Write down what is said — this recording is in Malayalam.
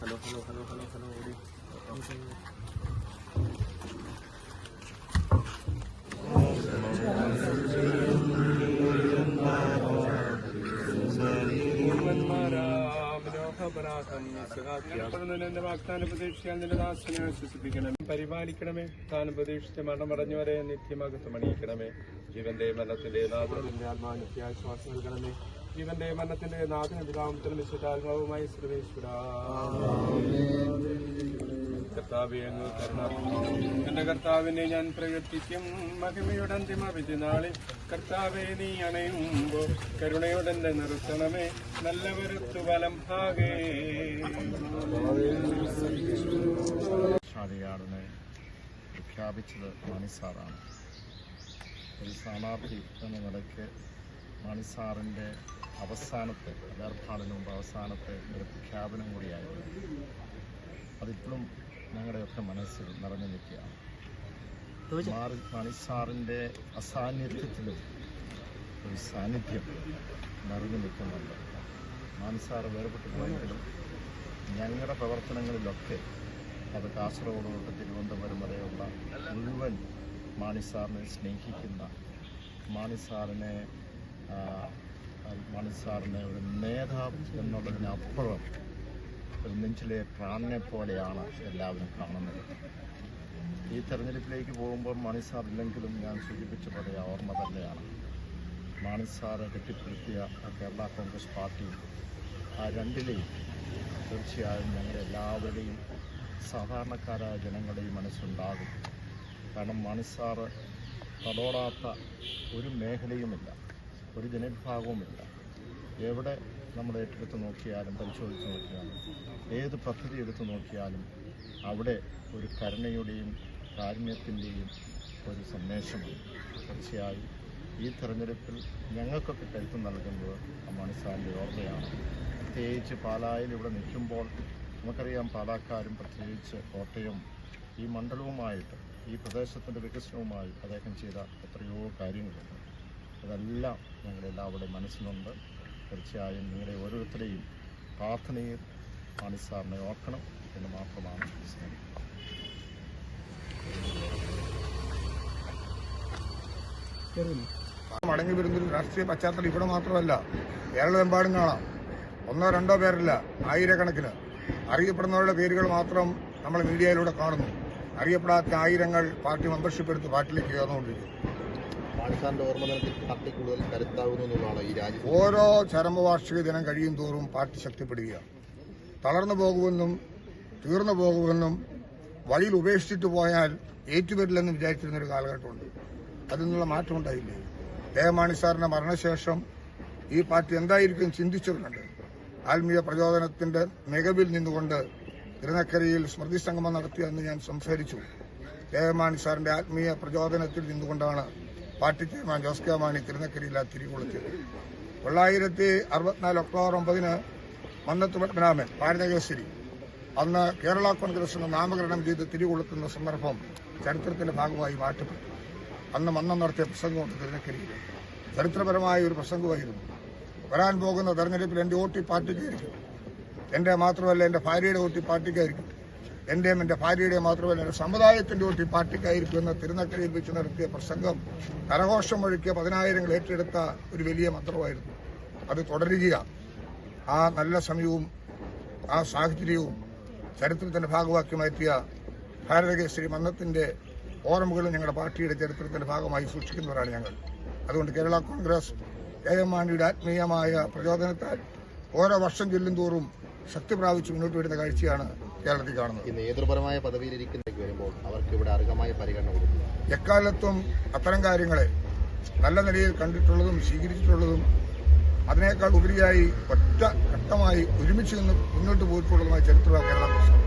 hello hello hello hello hello ഓടി പരിപാലിക്കണമേ താൻ പ്രതീക്ഷിച്ച മരണം അടഞ്ഞവരെ നിത്യമകത്ത് മണിയിക്കണമേ ജീവന്റെ മരണത്തിന്റെ നാഥന്റെ ആത്മാവിന്റെ ആശ്വാസം നൽകണമേ ജീവന്റെ മരണത്തിന്റെ നാഥന പിതാമത്തിനും വിശുദ്ധാത്മാവുമായി സർവേശ്വര എന്റെ കർത്താവിനെ ഞാൻ പ്രകീർത്തിക്കും മഹിമയുടെ അന്തിമ വിധിനാളിൽ കർത്താവെ നീ അണയുമ്പോ കരുണയോടെ നിർത്തണമേ. നല്ലവരുത്തു വലം ഭാഗേ. ഷാരിയാടിനെ പ്രഖ്യാപിച്ചത് മാണിസാറാണ് ഒരു സ്ഥാനാർത്ഥി എന്ന നിലയ്ക്ക് മാണിസാറിന്റെ അവസാനത്തെ വേർപാടിന് മുമ്പ് അവസാനത്തെ ഒരു പ്രഖ്യാപനം കൂടിയായിരുന്നു. അതിപ്പോഴും ഞങ്ങളുടെയൊക്കെ മനസ്സിൽ നിറഞ്ഞു നിൽക്കുകയാണ് മാറി മാണിസാറിന്റെ അസാന്നിധ്യത്തിലും ഒരു സാന്നിധ്യം നിറഞ്ഞു നിൽക്കുന്നുണ്ട്. മാനസാർ വേർപെട്ടു പോയെങ്കിലും ഞങ്ങളുടെ പ്രവർത്തനങ്ങളിലൊക്കെ അത് കാസർഗോഡ് തൊട്ട് തിരുവനന്തപുരം വരെയുള്ള മുഴുവൻ മാണിസാറിനെ സ്നേഹിക്കുന്ന മാണിസാറിനെ മാണിസാറിനെ ഒരു നേതാവ് എന്നുള്ളതിനപ്പുറം ഒരു നെഞ്ചിലെ പ്രാണനെ പോലെയാണ് എല്ലാവരും കാണുന്നത്. ഈ തെരഞ്ഞെടുപ്പിലേക്ക് പോകുമ്പോൾ മാണിസാർ ഇല്ലെങ്കിലും ഞാൻ സൂചിപ്പിച്ച പോലെ ഓർമ്മ തന്നെയാണ്. കെട്ടിപ്പടുത്തിയ ആ കേരള കോൺഗ്രസ് പാർട്ടി ആ രണ്ടിലെയും തീർച്ചയായും ഞങ്ങളെല്ലാവരുടെയും സാധാരണക്കാരായ ജനങ്ങളുടെയും മനസ്സുണ്ടാകും. കാരണം മണിസാറ് തലോടാത്ത ഒരു മേഖലയുമില്ല. ഒരു ജനവിഭാഗവുമില്ല. എവിടെ നമ്മൾ ഏറ്റെടുത്ത് നോക്കിയാലും പരിശോധിച്ച് നോക്കിയാലും ഏത് പദ്ധതി എടുത്ത് നോക്കിയാലും അവിടെ ഒരു കരുണയുടെയും കാരുണ്യത്തിന്റെയും ഒരു സന്ദേശമാണ്. തീർച്ചയായും ഈ തെരഞ്ഞെടുപ്പിൽ ഞങ്ങൾക്കൊക്കെ കരുത്ത് നൽകുന്നത് ആ സാറിന്റെ ഓർമ്മയാണ്. പ്രത്യേകിച്ച് പാലായിൽ ഇവിടെ നിൽക്കുമ്പോൾ നമുക്കറിയാം പാലാക്കാരും പ്രത്യേകിച്ച് കോട്ടയം ഈ മണ്ഡലവുമായിട്ട് ഈ പ്രദേശത്തിന്റെ വികസനവുമായി അദ്ദേഹം ചെയ്ത എത്രയോ കാര്യങ്ങളുണ്ട്. അതെല്ലാം ഞങ്ങളുടെ എല്ലാവരുടെയും മനസ്സിലുണ്ട്. തീർച്ചയായും നിങ്ങളുടെ ഓരോരുത്തരെയും പ്രാർത്ഥനയിൽ മാണിസാറിനെ ഓർക്കണം എന്ന് മാത്രമാണ് സ്നേഹിക്കുന്നത് മടങ്ങി വരുന്നൊരു രാഷ്ട്രീയ പശ്ചാത്തലം ഇവിടെ മാത്രമല്ല കേരളമെമ്പാടും കാണാം. ഒന്നോ രണ്ടോ പേരല്ല ആയിരക്കണക്കിന്. അറിയപ്പെടുന്നവരുടെ പേരുകൾ മാത്രം നമ്മൾ മീഡിയയിലൂടെ കാണുന്നു. അറിയപ്പെടാത്ത ആയിരങ്ങൾ പാർട്ടി മെമ്പർഷിപ്പ് എടുത്ത് പാർട്ടിയിലേക്ക് കയറുന്നുകൊണ്ടിരിക്കും മാണിസാറിന്റെ ഓർമ്മ നിലത്തിൽ പാർട്ടി കൂടുതൽ കരുത്താകുന്നു എന്നുള്ളതാണ് ഈ രാജ്യം ഓരോ ചരമവാർഷിക ദിനം കഴിയും തോറും പാർട്ടി ശക്തിപ്പെടുകയാണ്. തളർന്നു പോകുമെന്നും തീർന്നു പോകുമെന്നും വഴിയിൽ ഉപേക്ഷിച്ചിട്ട് പോയാൽ ഏറ്റുവരില്ലെന്ന് വിചാരിച്ചിരുന്നൊരു കാലഘട്ടമുണ്ട്. അതിൽ നിന്നുള്ള മാറ്റം ഉണ്ടായില്ലേ? ദേവമാണി സാറിന്റെ മരണശേഷം ഈ പാർട്ടി എന്തായിരിക്കും ചിന്തിച്ചിട്ടുണ്ട് ആത്മീയ പ്രചോദനത്തിന്റെ മികവിൽ നിന്നുകൊണ്ട് തിരുനക്കരയിൽ സ്മൃതി സംഗമം നടത്തിയെന്ന് ഞാൻ സംസാരിച്ചു. ദേവമാണി സാറിന്റെ ആത്മീയ പ്രചോദനത്തിൽ നിന്നുകൊണ്ടാണ് party chairman Jose K Mani തിരുനക്കരിയിൽ ആ തിരികൊളുത്തിയത് തൊള്ളായിരത്തി അറുപത്തിനാല് ഒക്ടോബർ ഒമ്പതിന് മന്നത്ത് പത്മനാഭൻ ഭാരതകേശ്വരി അന്ന് കേരള കോൺഗ്രസിന് നാമകരണം ചെയ്ത് തിരികൊളുത്തുന്ന സന്ദർഭം ചരിത്രത്തിന്റെ ഭാഗമായി മാറ്റപ്പെട്ടു. അന്ന് മന്നം നടത്തിയ പ്രസംഗമുണ്ട് തിരുനക്കരിയിൽ ചരിത്രപരമായ ഒരു പ്രസംഗമായിരുന്നു. വരാൻ പോകുന്ന തെരഞ്ഞെടുപ്പിൽ എന്റെ ഓട്ടി പാർട്ടിക്കായിരിക്കും. എന്റെ മാത്രമല്ല എന്റെ ഭാര്യയുടെ ഓട്ടി പാർട്ടിക്കായിരിക്കും. എന്റെയും എന്റെ ഭാര്യയുടെയും മാത്രമല്ല ഒരു സമുദായത്തിന്റെ ഒരു ഈ പാർട്ടിക്കായിരിക്കും എന്ന് തിരുനക്കരയിൽ വെച്ച് നടത്തിയ പ്രസംഗം കരഘോഷം ഒഴുക്കിയ പതിനായിരങ്ങൾ ഏറ്റെടുത്ത ഒരു വലിയ മന്ത്രമായിരുന്നു. അത് തുടരുക ആ നല്ല സമയവും ആ സാഹചര്യവും ചരിത്രത്തിന്റെ ഭാഗമാക്കി മാറ്റിയ ഭാരതകേശ്വരി മന്നത്തിന്റെ ഓർമ്മകളും ഞങ്ങളുടെ പാർട്ടിയുടെ ചരിത്രത്തിന്റെ ഭാഗമായി സൂക്ഷിക്കുന്നവരാണ് ഞങ്ങൾ. അതുകൊണ്ട് കേരള കോൺഗ്രസ് കെ എം മാണിയുടെ ആത്മീയമായ പ്രചോദനത്താൽ ഓരോ വർഷം ചൊല്ലും തോറും ശക്തി പ്രാപിച്ച് മുന്നോട്ട് വരുന്ന കാഴ്ചയാണ് കേരളത്തിൽ കാണുന്നത്. ഈ നേതൃപരമായ പദവിയിലിരിക്കുന്നതിലേക്ക് വരുമ്പോൾ അവർക്ക് ഇവിടെ അർഹമായ പരിഗണന കൊടുക്കുക എക്കാലത്തും അത്തരം കാര്യങ്ങളെ നല്ല നിലയിൽ കണ്ടിട്ടുള്ളതും സ്വീകരിച്ചിട്ടുള്ളതും അതിനേക്കാൾ ഉപരിയായി ഒറ്റ ഘട്ടമായി ഒരുമിച്ച് നിന്ന് മുന്നോട്ട് പോയിട്ടുള്ളതുമായ ചരിത്രമാണ് കേരള കോൺഗ്രസ്